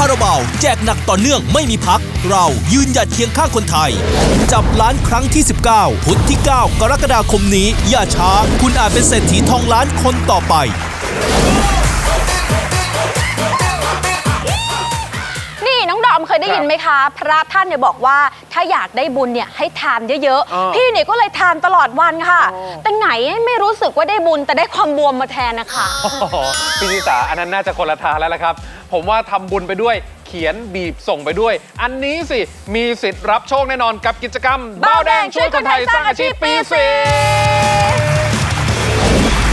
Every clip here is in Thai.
คาราบาวแจกหนักต่อเนื่องไม่มีพัก เรายืนหยัดเคียงข้างคนไทย จับล้านครั้งที่ 19 พุธที่ 9 กรกฎาคมนี้ อย่าช้า คุณอาจเป็นเศรษฐีทองล้านคนต่อไปนี่น้องดอมเคยได้ยินไหมคะ พระท่านเนี่ยบอกว่าถ้าอยากได้บุญเนี่ยให้ทานเยอะอ่าๆพี่เนี่ยก็เลยทานตลอดวันค่ะ แต่ไหนไม่รู้สึกว่าได้บุญแต่ได้ความบวมมาแทนนะคะโอ้โหพี่ชิสาอันนั้นน่าจะคนละทางแล้วละครับ ผมว่าทำบุญไปด้วย เขียนบีบส่งไปด้วย อันนี้สิ มีสิทธิ์รับโชคแน่นอนกับกิจกรรมบ้าวแดงช่วยคนไทยสร้างอาชีพปีสี่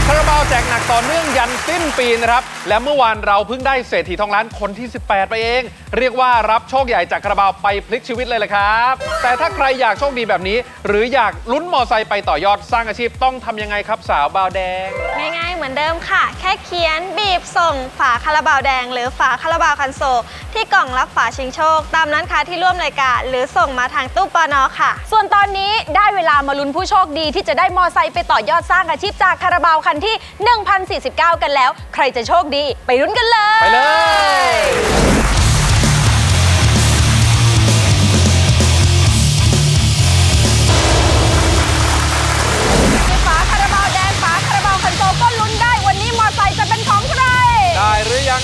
คาราบาวแจกหนักต่อเนื่องยันสิ้นปีนะครับ และเมื่อวานเราเพิ่งได้เศรษฐีทองล้านคนที่ 18 ไปเอง เรียกว่ารับโชคใหญ่จากคาราบาวไปพลิกชีวิตเลยละครับ แต่ถ้าใครอยากโชคดีแบบนี้ หรืออยากลุ้นมอไซค์ไปต่อยอดสร้างอาชีพต้องทำยังไงครับสาวบาวแดง ง่ายๆ มือนเดิมค่ะ แค่เขียนบีบส่งฝาคาราบาวแดง หรือฝาคาราบาวคันโซลที่กล่องรับฝาชิงโชค ตามร้านค้าที่ร่วมรายการ หรือส่งมาทางตู้ปอนอค่ะ ส่วนตอนนี้ได้เวลามาลุ้นผู้โชคดีที่จะได้มอไซค์ไปต่อยอดสร้างอาชีพจากคาราบาวคันที่ 1049 กันแล้ว ใครจะโชคดี ไปลุ้นกันเลย ไปเลย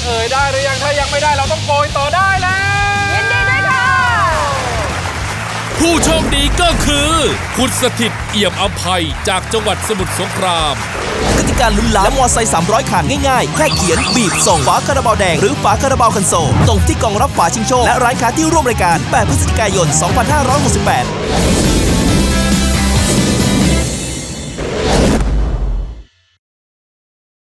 เอ่ยได้หรือยังถ้ายังไม่ได้เราต้องโกยต่อได้แล้วยินดีด้วยค่ะ ผู้โชคดีก็คือ คุณสถิตเอี่ยมอภัยจากจังหวัดสมุทรสงคราม กติการลุ้นล้านและมอไซค์300คันง่ายๆ แค่เขียน บีบ ส่งฝาคาราบาวแดง หรือฝาคาราบาวคันโซลตรงที่กล่องรับฝาชิงโชค และร้านค้าที่ร่วมรายการ 8 พฤศจิกายน 2568